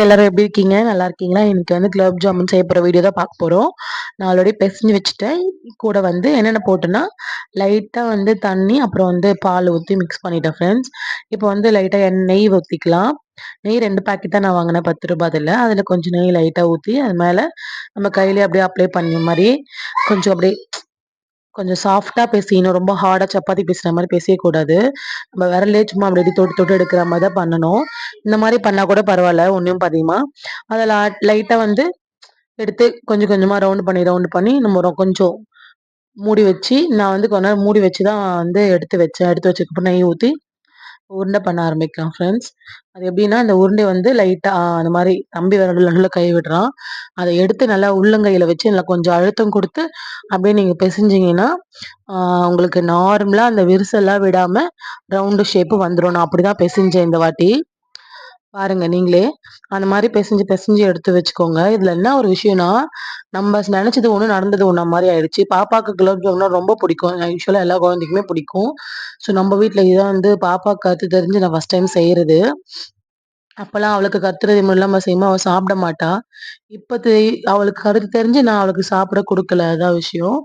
எல்லாரும் எப்படி இருக்கீங்க? நல்லா இருக்கீங்களா? இன்னைக்கு வந்து குலோப் ஜாமுன் செய்ய போகிற வீடியோ தான் பார்க்க போகிறோம் நான் ஆல்ரெடி பெசஞ்சு வச்சுட்டேன். கூட வந்து என்னென்ன போட்டேன்னா லைட்டாக வந்து தண்ணி அப்புறம் வந்து பால் ஊற்றி மிக்ஸ் பண்ணிட்டேன் ஃப்ரெண்ட்ஸ் இப்போ வந்து லைட்டாக நெய் ஊற்றிக்கலாம் நெய் ரெண்டு பேக்கெட் தான் நான் வாங்கினேன் பத்து ரூபாய் அதில். அதில் கொஞ்சம் நெய் லைட்டாக ஊற்றி அது மேலே நம்ம கையிலே அப்படியே அப்ளை பண்ண மாதிரி கொஞ்சம் அப்படியே கொஞ்சம் சாஃப்டாக பேசிக்கணும். ரொம்ப ஹார்டாக சப்பாத்தி பேசுகிற மாதிரி பேசக்கூடாது நம்ம விரலே சும்மா அப்படி தொட்டு தொட்டு எடுக்கிற மாதிரி தான் பண்ணணும். இந்த மாதிரி பண்ணால் கூட பரவாயில்ல. ஒன்றும் பாதியமா? அதில் லைட்டாக வந்து எடுத்து கொஞ்சம் கொஞ்சமாக ரவுண்டு பண்ணி ரவுண்டு பண்ணி நம்ம கொஞ்சம் மூடி வச்சு நான் வந்து கொஞ்ச நேரம் மூடி வச்சு தான் வந்து எடுத்து வச்சேன். எடுத்து வச்சதுக்கப்புறம் நெய் ஊற்றி உருண்டை பண்ண ஆரம்பிக்கலாம் ஃப்ரெண்ட்ஸ் அது எப்படின்னா அந்த உருண்டை வந்து லைட்டாக அந்த மாதிரி தம்பி விரல் நடுவில் கை விடுறான். அதை எடுத்து நல்லா உள்ளங்கையில் வச்சு நல்லா கொஞ்சம் அழுத்தம் கொடுத்து அப்படியே நீங்கள் பிசைஞ்சிங்கன்னா உங்களுக்கு நார்மலாக அந்த விரிசெல்லாம் விடாமல் ரவுண்டு ஷேப்பு வந்துடும் நான் அப்படி தான் பிசைஞ்சேன் இந்த வாட்டி. பாருங்க நீங்களே அந்த மாதிரி பிசைஞ்சு பிசைஞ்சு எடுத்து வச்சுக்கோங்க. இதுல என்ன ஒரு விஷயம்னா நம்ம நினைச்சது ஒன்று நடந்தது ஒன்றா மாதிரி ஆயிடுச்சு. பாப்பாக்கு குலோப் ஜாமுன்னா ரொம்ப பிடிக்கும். யூஸ்வலாக எல்லா குழந்தைக்குமே பிடிக்கும். ஸோ நம்ம வீட்டில் இதான் வந்து பாப்பா கருத்து தெரிஞ்சு நான் ஃபர்ஸ்ட் டைம் செய்யறது. அப்போல்லாம் அவளுக்கு கத்துறது இல்லாமல் செய்யுமா அவள் சாப்பிட மாட்டா. இப்போ அவளுக்கு கருத்து தெரிஞ்சு நான் அவளுக்கு சாப்பிட கொடுக்கல. அதான் விஷயம்.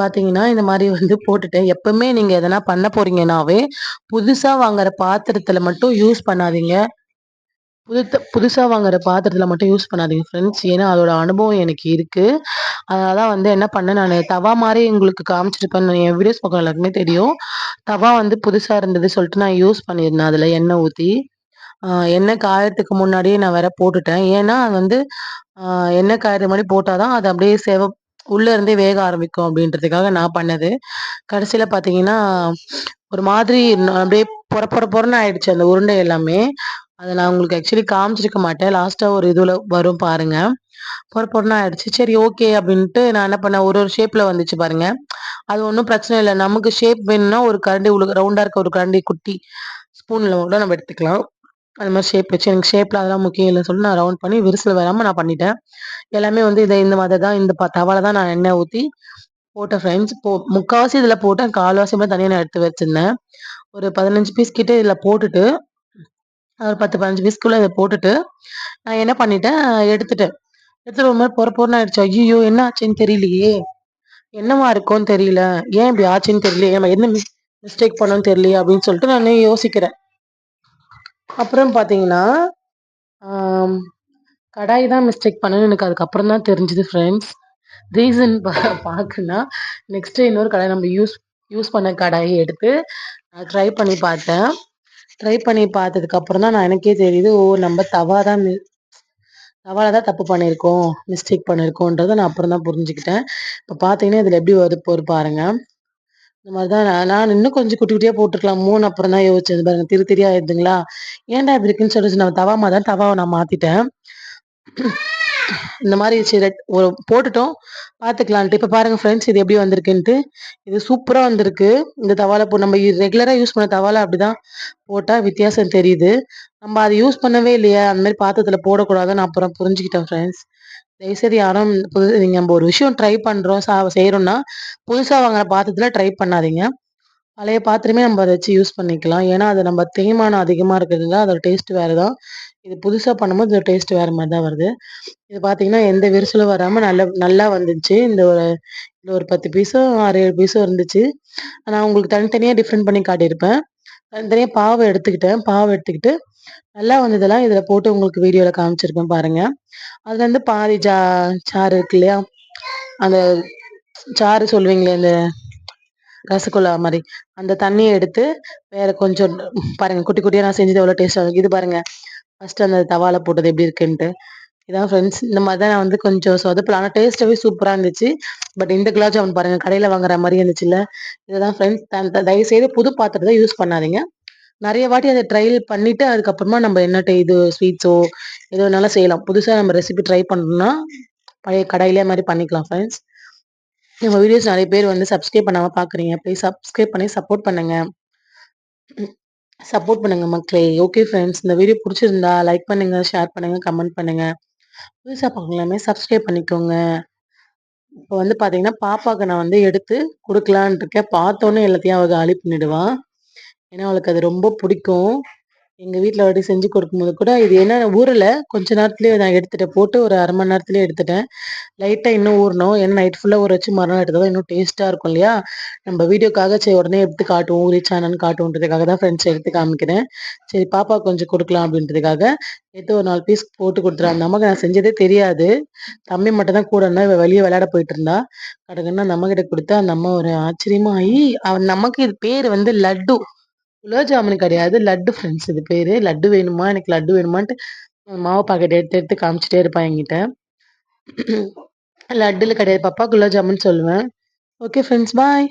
பார்த்தீங்கன்னா இந்த மாதிரி வந்து போட்டுட்டேன். எப்பவுமே நீங்கள் எதனா பண்ண போறீங்கன்னாவே புதுசாக வாங்குற பாத்திரத்தில் மட்டும் யூஸ் பண்ணாதீங்க. புதுத்த புதுசாக வாங்குற பாத்திரத்தில் மட்டும் யூஸ் பண்ணாதீங்க ஃப்ரெண்ட்ஸ் ஏன்னா அதோட அனுபவம் எனக்கு இருக்குது அதனால தான் வந்து என்ன பண்ணேன் நான் தவா மாதிரி உங்களுக்கு காமிச்சிருப்பேன் என் வீடியோஸ் பக்கம் எல்லாருக்குமே தெரியும். தவா வந்து புதுசாக இருந்தது சொல்லிட்டு நான் யூஸ் பண்ணியிருந்தேன் அதில் எண்ணெய் ஊற்றி எண்ணெய் காயறதுக்கு முன்னாடியே நான் வேற போட்டுட்டேன். ஏன்னா அது வந்து எண்ணெய் காயற மாதிரி போட்டால் தான் அது அப்படியே சேவ உள்ளே இருந்தே வேக ஆரம்பிக்கும் அப்படின்றதுக்காக நான் பண்ணது. கடைசியில் பார்த்தீங்கன்னா ஒரு மாதிரி அப்படியே பொற பொற பொறன்னு ஆயிடுச்சு அந்த உருண்டை எல்லாமே. அதை நான் உங்களுக்கு ஆக்சுவலி காமிச்சிருக்க மாட்டேன். லாஸ்ட்டாக ஒரு இதில் வரும் பாருங்கள் பொற பொறனா ஆயிடுச்சு. சரி ஓகே அப்படின்ட்டு நான் என்ன பண்ணேன்? ஒரு ஒரு ஷேப்பில் வந்துச்சு பாருங்கள் அது ஒன்றும் பிரச்சனை இல்லை. நமக்கு ஷேப் வேணும்னா ஒரு கரண்டி உள்ள ரவுண்டாக இருக்க ஒரு கரண்டி குட்டி ஸ்பூனில் கூட நம்ம எடுத்துக்கலாம். அது மாதிரி ஷேப் வச்சு எனக்கு ஷேப்பில் அதெல்லாம் முக்கியம் இல்லைன்னு சொல்லி நான் ரவுண்ட் பண்ணி விரிசல் வராமல் நான் பண்ணிட்டேன். எல்லாமே வந்து இதை இந்த மாதிரி தான் இந்த தவால தான் நான் எண்ணெய் ஊற்றி போட்டேன் ஃப்ரெண்ட்ஸ் போ முக்கால்வாசி இதில் போட்டேன். கால்வாசி மாதிரி தனியாக நான் எடுத்து வச்சுருந்தேன். ஒரு பதினஞ்சு பீஸ் கிட்டே இதில் போட்டுட்டு ஒரு பத்து பதினஞ்சு பீஸ்க்குள்ளே இதை போட்டுட்டு நான் என்ன பண்ணிட்டேன் எடுத்துட்டேன். எடுத்துட்டு ஒரு மாதிரி பொற பொறன்னு ஆயிடுச்சு. ஐயோ என்ன ஆச்சுன்னு தெரியலையே. என்னவா இருக்கும்னு தெரியல. ஏன் இப்படி ஆச்சுன்னு தெரியல ஏன் என்ன மிஸ்டேக் பண்ணோன்னு தெரியலையே அப்படின்னு சொல்லிட்டு நான் யோசிக்கிறேன். அப்புறம் பார்த்தீங்கன்னா கடாய் தான் மிஸ்டேக் பண்ணேன்னு எனக்கு அதுக்கப்புறம் தான் தெரிஞ்சுது ஃப்ரெண்ட்ஸ் ரீசன் பார்க்குன்னா நெக்ஸ்ட்டு இன்னொரு கடாய் நம்ம யூஸ் யூஸ் பண்ண கடாயை எடுத்து நான் ட்ரை பண்ணி பார்த்தேன். ட்ரை பண்ணி பார்த்ததுக்கப்புறம் தான் நான் எனக்கே தெரியுது ஓ நம்ம தவா தான் தவால தான் தப்பு பண்ணியிருக்கோம் மிஸ்டேக் பண்ணியிருக்கோன்றதை நான் அப்புறம் தான் புரிஞ்சுக்கிட்டேன். இப்போ பார்த்தீங்கன்னா இதில் எப்படி வருது போர் பாருங்க. இந்த மாதிரி தான் நான் நான் இன்னும் கொஞ்சம் குட்டி குட்டியாக போட்டுருக்கலாம் மூணு அப்புறம் தான் யோசிச்சது பாருங்க திரு திரியா ஆயிடுதுங்களா? ஏன்டா இப்படி இருக்குன்னு சொல்லிட்டு நம்ம தவாமா தான் தவாவை நான் மாற்றிட்டேன் இந்த மாதிரி சரி ஒரு போட்டுட்டோம். பார்த்துக்கலான்ட்டு இப்போ பாருங்கள் ஃப்ரெண்ட்ஸ் இது எப்படி வந்திருக்குன்ட்டு. இது சூப்பராக வந்திருக்கு. இந்த தவாலை போ நம்ம ரெகுலராக யூஸ் பண்ண தவாலை அப்படிதான் போட்டால் வித்தியாசம் தெரியுது. நம்ம அதை யூஸ் பண்ணவே இல்லையா. அந்த மாதிரி பாத்திரத்தில் போடக்கூடாதுன்னு அப்புறம் புரிஞ்சுக்கிட்டேன் ஃப்ரெண்ட்ஸ் தயவுசெய்து யாரும் புது நீங்கள் நம்ம ஒரு விஷயம் ட்ரை பண்ணுறோம் சா செய்கிறோம்னா புதுசாக வாங்குற பாத்திரத்தில் ட்ரை பண்ணாதீங்க. பழைய பாத்திரமே நம்ம அதை வச்சு யூஸ் பண்ணிக்கலாம். ஏன்னா அது நம்ம தேய்மானம் அதிகமாக இருக்கிறதுல அதோட டேஸ்ட் வேறு தான் இது புதுசாக பண்ணும்போது இதோட டேஸ்ட் வேறு மாதிரி தான் வருது. இது பார்த்தீங்கன்னா எந்த விரிசலும் வராமல் நல்ல நல்லா வந்துச்சு. இந்த ஒரு இந்த ஒரு பத்து பீஸும் ஆறு ஏழு பீஸும் இருந்துச்சு. நான் உங்களுக்கு தனித்தனியாக டிஃப்ரெண்ட் பண்ணி காட்டியிருப்பேன். தனித்தனியாக பாவை எடுத்துக்கிட்டேன். பாவை எடுத்துக்கிட்டு நல்லா வந்ததெல்லாம் இதில் போட்டு உங்களுக்கு வீடியோவில் காமிச்சிருப்பேன் பாருங்கள் அதுலேருந்து பாதி ஜா சாறு இருக்கு இல்லையா? அந்த சாறு சொல்லுவீங்களே இந்த ரசகுல்லா மாதிரி. அந்த தண்ணியை எடுத்து வேற கொஞ்சம் பாருங்க குட்டி குட்டியாக நான் செஞ்சது எவ்வளோ டேஸ்ட்டாக இது பாருங்க. ஃபர்ஸ்ட் அந்த தவால போட்டது எப்படி இருக்குன்ட்டு. இதான் ஃப்ரெண்ட்ஸ் இந்த மாதிரி தான் நான் வந்து கொஞ்சம் சொதப்பல. ஆனால் டேஸ்ட்டாகவே சூப்பராக இருந்துச்சு. பட் இந்த குலாப் ஜாமுன் பாருங்கள் கடையில் வாங்குற மாதிரி இருந்துச்சுல்ல இதுதான் ஃப்ரெண்ட்ஸ் தயவுசெய்து புது பாத்திரத்தை யூஸ் பண்ணாதீங்க. நிறைய வாட்டி அதை ட்ரையல் பண்ணிவிட்டு அதுக்கப்புறமா நம்ம என்ன இது ஸ்வீட்ஸோ எது வேணாலும் செய்யலாம். புதுசாக நம்ம ரெசிபி ட்ரை பண்ணணும்னா பழைய கடையிலே மாதிரி பண்ணிக்கலாம் ஃப்ரெண்ட்ஸ் நம்ம வீடியோஸ் நிறைய பேர் வந்து சப்ஸ்கிரைப் பண்ணாமல் பார்க்குறீங்க ப்ளீஸ் சப்ஸ்கிரைப் பண்ணி சப்போர்ட் பண்ணுங்கள் சப்போர்ட் பண்ணுங்க மக்களே. ஓகே ஃப்ரெண்ட்ஸ் இந்த வீடியோ பிடிச்சிருந்தா லைக் பண்ணுங்க ஷேர் பண்ணுங்க கமெண்ட் பண்ணுங்க. புதுசாக பார்க்கலாமே சப்ஸ்கிரைப் பண்ணிக்கோங்க. இப்போ வந்து பார்த்தீங்கன்னா பாப்பாவுக்கு நான் வந்து எடுத்து கொடுக்கலான் இருக்கேன். பார்த்தோன்னே எல்லாத்தையும் அவள் காலி பண்ணிடுவான் ஏன்னா அவளுக்கு அது ரொம்ப பிடிக்கும். எங்கள் வீட்டில் ஒரு செஞ்சு கொடுக்கும்போது கூட இது என்ன ஊறல. கொஞ்ச நேரத்துலேயே நான் எடுத்துட்டேன். போட்டு ஒரு அரை மணி நேரத்துலேயே எடுத்துட்டேன். லைட்டாக இன்னும் ஊறணும். ஏன்னா நைட் ஃபுல்லாக ஊற வச்சு மறுநாள் எடுத்தால் தான் இன்னும் டேஸ்ட்டாக இருக்கும் இல்லையா? நம்ம வீடியோக்காக சரி உடனே எடுத்து காட்டுவோம். ஊறிச்சானன்னு காட்டுவோன்றதுக்காக தான் ஃப்ரெண்ட்ஸ் எடுத்து காமிக்கிறேன். சரி பாப்பா கொஞ்சம் கொடுக்கலாம் அப்படின்றதுக்காக. எடுத்து ஒரு நாலு பீஸ் போட்டு கொடுத்துருவேன் அந்த அம்மாவுக்கு நான் செஞ்சதே தெரியாது. தம்பி மட்டும் தான் கூட இருந்தா வெளியே விளையாட போயிட்டு இருந்தா. கடகன்னு அந்த அம்மா கிட்ட கொடுத்து அந்த அம்மா ஒரு ஆச்சரியமா ஆகி அந்த அம்மாக்கு இது பேர் வந்து லட்டு. குலோப் ஜாமுன் கிடையாது. லட்டு ஃப்ரெண்ட்ஸ் இது பேர். லட்டு வேணுமா? எனக்கு லட்டு வேணுமான்ட்டு மாவு பாக்கெட் எடுத்து எடுத்து காமிச்சிட்டே இருப்பான் என்கிட்ட. லட்டுல கிடையாது. பாப்பா குலோப் ஜாமுன் சொல்லுவேன். Okay friends bye